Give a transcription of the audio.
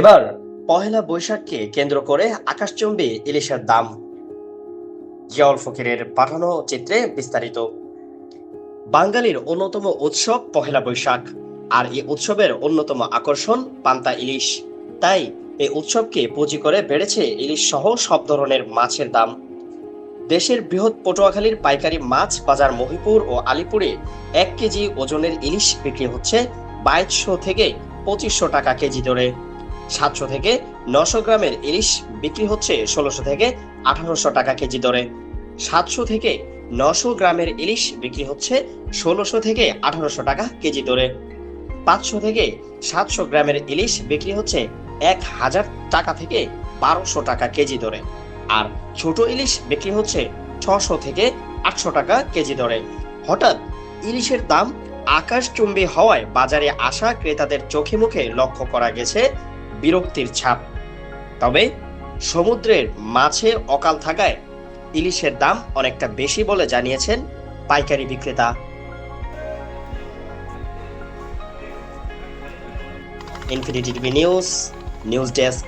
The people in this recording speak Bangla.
এবার পহেলা বৈশাখকে কেন্দ্র করে আকাশচম্বী ইলিশের দাম। জিয়াউল ফকিরের পাঠানো চিত্রে বিস্তারিত। বাঙালির অন্যতম উৎসব পহেলা বৈশাখ, আর এই উৎসবের অন্যতম আকর্ষণ পান্তা ইলিশ। তাই এই উৎসবকে পুঁজি করে বেড়েছে ইলিশ সহ সব ধরনের মাছের দাম। দেশের বৃহৎ পটুয়াখালীর পাইকারি মাছ বাজার মহিপুর ও আলিপুরে এক কেজি ওজনের ইলিশ বিক্রি হচ্ছে বাইশশো থেকে পঁচিশশো টাকা কেজি দরে। সাতশো থেকে নশো গ্রামের ইলিশ বিক্রি হচ্ছে ষোলোশো থেকে আঠারোশো টাকা কেজি দরে। সাতশো থেকে নশো গ্রামের ইলিশ বিক্রি হচ্ছে ষোলোশো থেকে আঠারোশো টাকা কেজি দরে। পাঁচশো থেকে সাতশো গ্রামের ইলিশ বিক্রি হচ্ছে এক হাজার টাকা থেকে বারোশো টাকা কেজি দরে। আর ছোট ইলিশ বিক্রি হচ্ছে ছশো থেকে আটশো টাকা কেজি দরে। হঠাৎ ইলিশের দাম আকাশচুম্বী হওয়ায় বাজারে আসা ক্রেতাদের চোখে মুখে লক্ষ্য করা গেছে বিরক্তির ছাপ। তবে সমুদ্রের মাছে অকাল থাকায় ইলিশের দাম অনেকটা বেশি বলে জানিয়েছেন পাইকারি বিক্রেতা। Infinity TV news news desk